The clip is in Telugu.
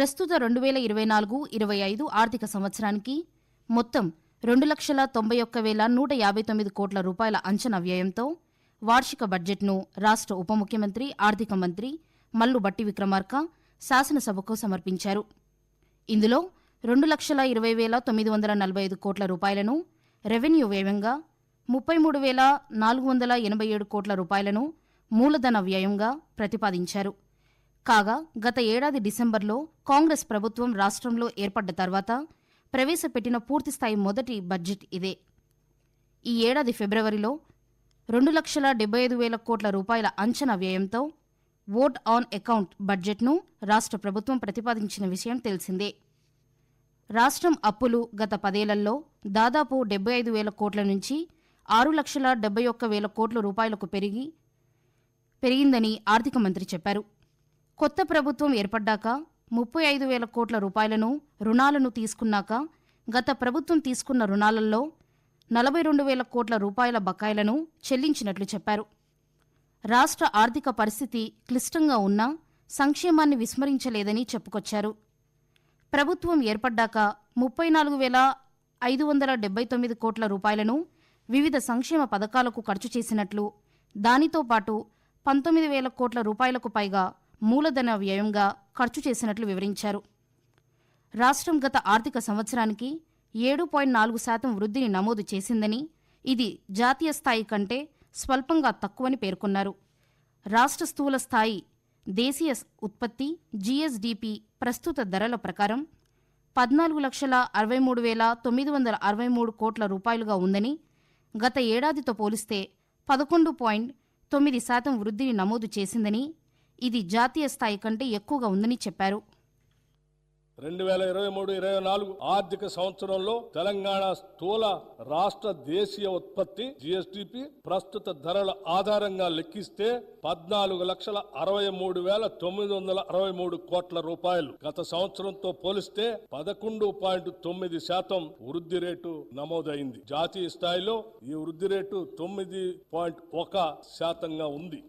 ప్రస్తుత రెండు వేల ఇరవై నాలుగు ఇరవై ఐదు ఆర్థిక సంవత్సరానికి మొత్తం రెండు లక్షల తొంభై ఒక్క వేల నూట యాభై తొమ్మిది కోట్ల రూపాయల అంచనా వ్యయంతో వార్షిక బడ్జెట్ను రాష్ట్ర ఉప ముఖ్యమంత్రి ఆర్థిక మంత్రి మల్లు బట్టి విక్రమార్క శాసనసభకు సమర్పించారు. ఇందులో రెండు లక్షల ఇరవై వేల తొమ్మిది వందల నలభై ఐదు కోట్ల రూపాయలను రెవెన్యూ వ్యయంగా ముప్పై మూడు వేల నాలుగు వందల ఎనభై ఏడు కోట్ల రూపాయలను మూలధన వ్యయంగా ప్రతిపాదించారు. కాగా గత ఏడాది డిసెంబర్లో కాంగ్రెస్ ప్రభుత్వం రాష్ట్రంలో ఏర్పడ్డ తర్వాత ప్రవేశపెట్టిన పూర్తిస్థాయి మొదటి బడ్జెట్ ఇదే. ఈ ఏడాది ఫిబ్రవరిలో రెండు లక్షల డెబ్బై ఐదు వేల కోట్ల రూపాయల అంచనా వ్యయంతో ఓట్ ఆన్ అకౌంట్ బడ్జెట్ను రాష్ట్ర ప్రభుత్వం ప్రతిపాదించిన విషయం తెలిసిందే. రాష్ట్రం అప్పులు గత పదేళ్ళలో దాదాపు డెబ్బై ఐదు వేల కోట్ల నుంచి ఆరు లక్షల డెబ్బై ఒక్క వేల కోట్ల రూపాయలకు పెరిగి పెరిగిందని ఆర్థిక మంత్రి చెప్పారు. కొత్త ప్రభుత్వం ఏర్పడ్డాక ముప్పై ఐదు వేల కోట్ల రూపాయలను రుణాలను తీసుకున్నాక గత ప్రభుత్వం తీసుకున్న రుణాలలో నలభై రెండు వేల కోట్ల రూపాయల బకాయిలను చెల్లించినట్లు చెప్పారు. రాష్ట్ర ఆర్థిక పరిస్థితి క్లిష్టంగా ఉన్నా సంక్షేమాన్ని విస్మరించలేదని చెప్పుకొచ్చారు. ప్రభుత్వం ఏర్పడ్డాక ముప్పై నాలుగు వేల ఐదు వందల డెబ్బై తొమ్మిది కోట్ల రూపాయలను వివిధ సంక్షేమ పథకాలకు ఖర్చు చేసినట్లు దానితో పాటు పంతొమ్మిది వేల కోట్ల రూపాయలకు పైగా మూలధన వ్యయంగా ఖర్చు చేసినట్లు వివరించారు. రాష్ట్రం గత ఆర్థిక సంవత్సరానికి ఏడు పాయింట్ నాలుగు శాతం వృద్ధిని నమోదు చేసిందని ఇది జాతీయ స్థాయి కంటే స్వల్పంగా తక్కువని పేర్కొన్నారు. రాష్ట్ర స్థూల స్థాయి దేశీయ ఉత్పత్తి జీఎస్డిపి ప్రస్తుత ధరల ప్రకారం పద్నాలుగు లక్షల అరవై మూడు వేల తొమ్మిది వందల అరవై మూడు కోట్ల రూపాయలుగా ఉందని గత ఏడాదితో పోలిస్తే పదకొండు పాయింట్ తొమ్మిది శాతం వృద్ధిని నమోదు చేసిందని ఇది జాతీయ స్థాయి కంటే ఎక్కువగా ఉందని చెప్పారు. రెండు వేల ఇరవై మూడు ఇరవై నాలుగు ఆర్థిక సంవత్సరంలో తెలంగాణ స్థూల రాష్ట్ర దేశీయ ఉత్పత్తి జిఎస్టిపి ప్రస్తుత ధరల ఆధారంగా లెక్కిస్తే పద్నాలుగు లక్షల అరవై మూడు వేల తొమ్మిది వందల అరవై మూడు కోట్ల రూపాయలు. గత సంవత్సరంతో పోలిస్తే పదకొండు పాయింట్ తొమ్మిది శాతం వృద్ధి రేటు నమోదైంది. జాతీయ స్థాయిలో ఈ వృద్ధి రేటు తొమ్మిది పాయింట్ ఒక శాతంగా ఉంది.